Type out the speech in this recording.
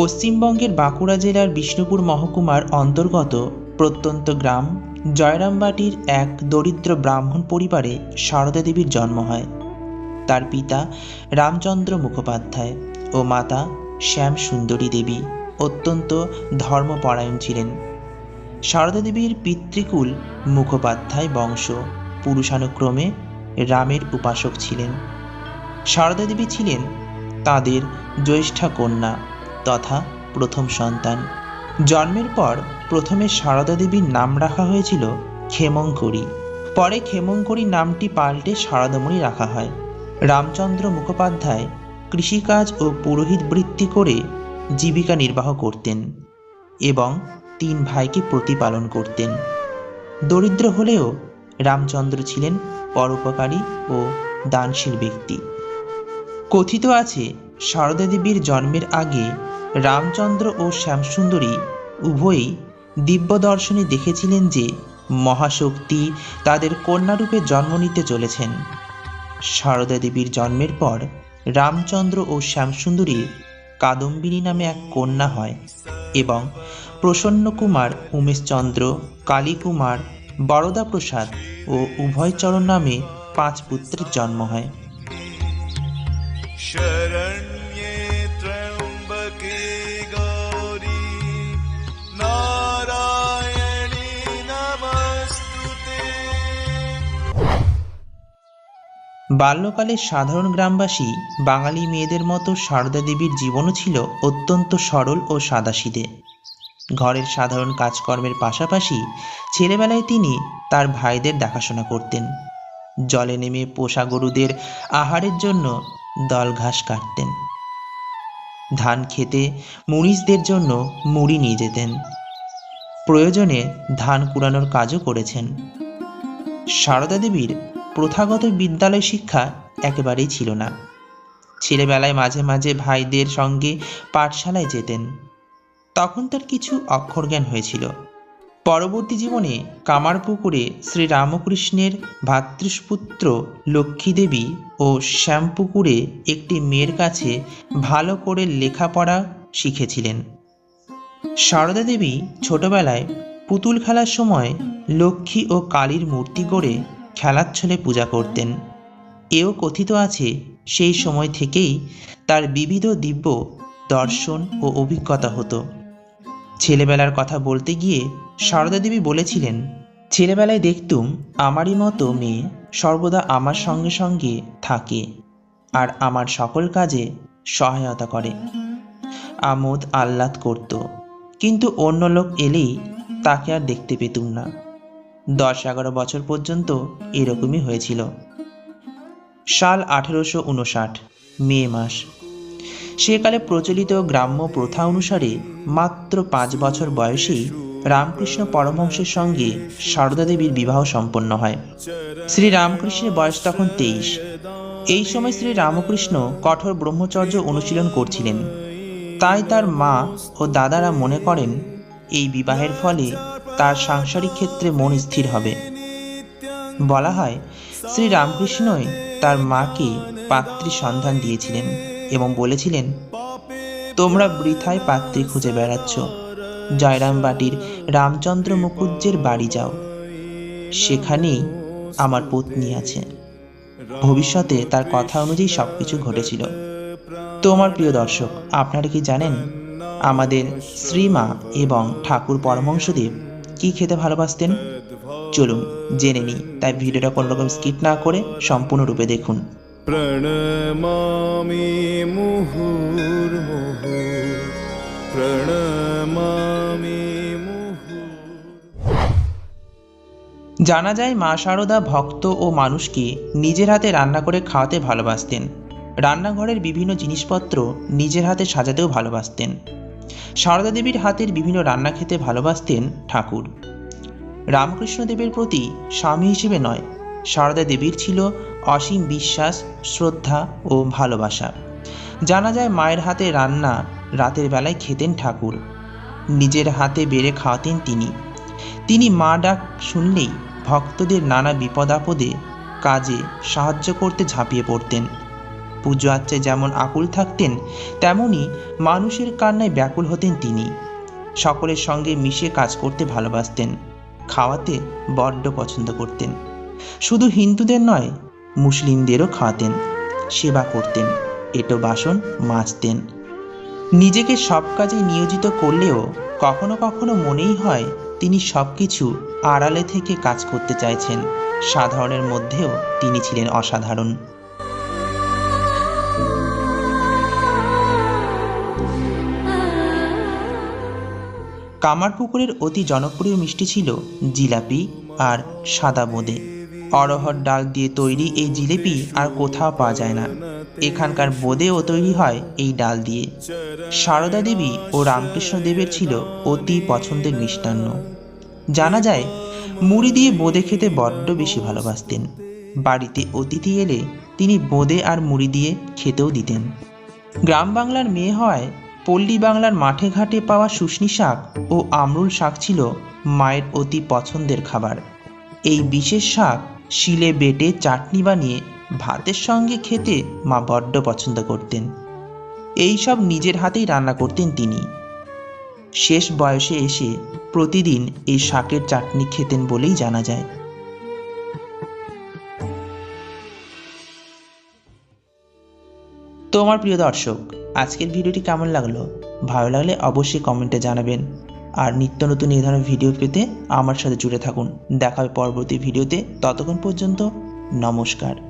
পশ্চিমবঙ্গের বাঁকুড়া জেলার বিষ্ণুপুর মহকুমার অন্তর্গত প্রত্যন্ত গ্রাম জয়রামবাটির এক দরিদ্র ব্রাহ্মণ পরিবারে সারদা দেবীর জন্ম হয়। তার পিতা রামচন্দ্র মুখোপাধ্যায় ও মাতা শ্যাম সুন্দরী দেবী অত্যন্ত ধর্মপরায়ণ ছিলেন। সারদা দেবীর পিতৃকুল মুখোপাধ্যায় বংশ পুরুষানুক্রমে রামের উপাসক ছিলেন। সারদা দেবী ছিলেন তাদের জ্যৈষ্ঠা কন্যা তথা প্রথম সন্তান। জন্মের পর প্রথমে সারদা দেবীর নাম রাখা হয়েছিল ক্ষেমঙ্করী। পরে ক্ষেমঙ্করী নামটি পাল্টে সারদামণি রাখা হয়। রামচন্দ্র মুখোপাধ্যায় কৃষিকাজ ও পুরোহিত বৃত্তি করে জীবিকা নির্বাহ করতেন এবং তিন ভাইকে প্রতিপালন করতেন। দরিদ্র হলেও রামচন্দ্র ছিলেন পরোপকারী ও দানশীল ব্যক্তি। কথিত আছে সারদা দেবীর জন্মের আগে রামচন্দ্র ও শ্যামসুন্দরী উভয়ই দিব্য দর্শনে দেখেছিলেন যে মহাশক্তি তাদের কন্যারূপে জন্ম নিতে চলেছেন। সারদা দেবীর জন্মের পর রামচন্দ্র ও শ্যামসুন্দরীর কাদম্বিনী নামে এক কন্যা হয় এবং প্রসন্ন কুমার উমেশচন্দ্র, কালীকুমার বরদা প্রসাদ ও উভয়চরণ নামে পাঁচ পুত্রের জন্ম হয়। বাল্যকালে সাধারণ গ্রামবাসী বাঙালি মেয়েদের মতো সারদা দেবীর জীবনও ছিল অত্যন্ত সরল ও সাদাসিধে। ঘরের সাধারণ কাজকর্মের পাশাপাশি ছেলেবেলায় তিনি তার ভাইদের দেখাশোনা করতেন। জলে নেমে পোষা গরুদের আহারের জন্য দল ঘাস কাটতেন। ধান খেতে মুনিশদের জন্য মুড়ি নিয়ে যেতেন। প্রয়োজনে ধান কুড়ানোর কাজও করেছেন। সারদা দেবীর প্রথাগত বিদ্যালয় শিক্ষা একেবারেই ছিল না। ছেলেবেলায় মাঝে মাঝে ভাইদের সঙ্গে পাঠশালায় যেতেন। তখন তার কিছু অক্ষরজ্ঞান হয়েছিল। পরবর্তী জীবনে কামারপুকুরে শ্রী রামকৃষ্ণের ভাতৃপুত্র লক্ষ্মী দেবী ও শ্যামপুকুরে একটি মেয়ের কাছে ভালো করে লেখাপড়া শিখেছিলেন। সারদা দেবী ছোটবেলায় পুতুল খেলার সময় লক্ষ্মী ও কালীর মূর্তি গড়ে খেলার ছলে পূজা করতেন। এও কথিত আছে, সেই সময় থেকেই তার বিবিধ দিব্য দর্শন ও অভিজ্ঞতা হতো। ছেলেবেলার কথা বলতে গিয়ে সারদা দেবী বলেছিলেন, ছেলেবেলায় দেখতুম আমারই মতো মেয়ে সর্বদা আমার সঙ্গে সঙ্গে থাকে আর আমার সকল কাজে সহায়তা করে। আমোদ আহ্লাদ করত। কিন্তু অন্য লোক এলেই তাকে আর দেখতে পেতুম না। দশ এগারো বছর পর্যন্ত এরকমই হয়েছিল। সাল আঠেরোশো উনষাট, মে মাস। সেকালে প্রচলিত গ্রাম্য প্রথা অনুসারে মাত্র পাঁচ বছর বয়সেই রামকৃষ্ণ পরমহংসের সঙ্গে সারদা দেবীর বিবাহ সম্পন্ন হয়। শ্রী রামকৃষ্ণের বয়স তখন তেইশ। এই সময় শ্রী রামকৃষ্ণ কঠোর ব্রহ্মচর্য অনুশীলন করছিলেন। তাই তার মা ও দাদারা মনে করেন, এই বিবাহের ফলে তার সাংসারিক ক্ষেত্রে মন স্থির হবে। বলা হয় শ্রী রামকৃষ্ণই তার মাকে পাত্রী সন্ধান দিয়েছিলেন এবং বলেছিলেন, তোমরা বৃথায় পাত্রী খুঁজে বেড়াচ্ছ। জয়রামবাটির রামচন্দ্র মুকুজ্জের বাড়ি যাও। সেখানেই আমার পত্নী আছে। ভবিষ্যতে তার কথা অনুযায়ী সব কিছু ঘটেছিল। তোমার প্রিয় দর্শক, আপনারা কি জানেন? আমাদের শ্রীমা এবং ঠাকুর পরমংশদেব কি খেতে ভালোবাসতেন? চলুন জেনে নিই। তাই ভিডিওটা কোনো রকম স্কিপ না করে সম্পূর্ণরূপে দেখুন। জানা যায় মা শারদা ভক্ত ও মানুষকে নিজের হাতে রান্না করে খাওয়াতে ভালোবাসতেন। রান্নাঘরের বিভিন্ন জিনিসপত্র নিজের হাতে সাজাতেও ভালোবাসতেন। সারদা দেবীর হাতের বিভিন্ন রান্না খেতে ভালোবাসতেন ঠাকুর। রামকৃষ্ণ দেবের প্রতি স্বামী হিসেবে নয়, সারদা দেবীর ছিল অসীম বিশ্বাস, শ্রদ্ধা ও ভালোবাসা। জানা যায় মায়ের হাতে রান্না রাতের বেলায় খেতেন ঠাকুর। নিজের হাতে বেড়ে খাওয়াতেন তিনি। তিনি মা ডাক শুনলেই ভক্তদের নানা বিপদ আপদে কাজে সাহায্য করতে ঝাঁপিয়ে পড়তেন। পুজো আচ্চায় যেমন আকুল থাকতেন, তেমনি মানুষের কান্নায় ব্যাকুল হতেন তিনি। সকলের সঙ্গে মিশে কাজ করতে ভালোবাসতেন, খাওয়াতে বড্ড পছন্দ করতেন। শুধু হিন্দুদের নয়, মুসলিমদেরও খাওয়াতেন, সেবা করতেন, এটো বাসন মাজতেন। নিজেকে সব কাজে নিয়োজিত করলেও কখনো কখনো মনেই হয় তিনি সব কিছু আড়ালে থেকে কাজ করতে চাইছেন, সাধারণের মধ্যেও তিনি ছিলেন অসাধারণ। কামারপুকুরের অতি জনপ্রিয় মিষ্টি ছিল জিলাপি আর সাদা বোঁদে। অরহর ডাল দিয়ে তৈরি এই জিলেপি আর কোথাও পাওয়া যায় না। এখানকার বোঁদেও তৈরি হয় এই ডাল দিয়ে। সারদা দেবী ও রামকৃষ্ণ দেবের ছিল অতি পছন্দের মিষ্টান্ন। জানা যায়, মুড়ি দিয়ে বোঁদে খেতে বড্ড বেশি ভালোবাসতেন। বাড়িতে অতিথি এলে তিনি বোঁদে আর মুড়ি দিয়ে খেতেও দিতেন। গ্রাম বাংলার মেয়ে হয় পল্লী বাংলার মাঠে ঘাটে পাওয়া শুশনি শাক ও আমরুল শাক ছিল মায়ের অতি পছন্দের খাবার। এই বিশেষ শাক শিলে বেটে চাটনি বানিয়ে ভাতের সঙ্গে খেতে মা বড্ড পছন্দ করতেন। এই সব নিজের হাতেই রান্না করতেন তিনি। শেষ বয়সে এসে প্রতিদিন এই শাকের চাটনি খেতেন বলেই জানা যায়। তোমার প্রিয় দর্শক আজকের ভিডিওটি কেমন লাগল? ভালো লাগলে অবশ্যই কমেন্টে জানাবেন। আর নিত্য নতুন এই ধরনের ভিডিও পেতে আমার সাথে জুড়ে থাকুন। দেখা হবে পরবর্তী ভিডিওতে। ততক্ষণ পর্যন্ত নমস্কার।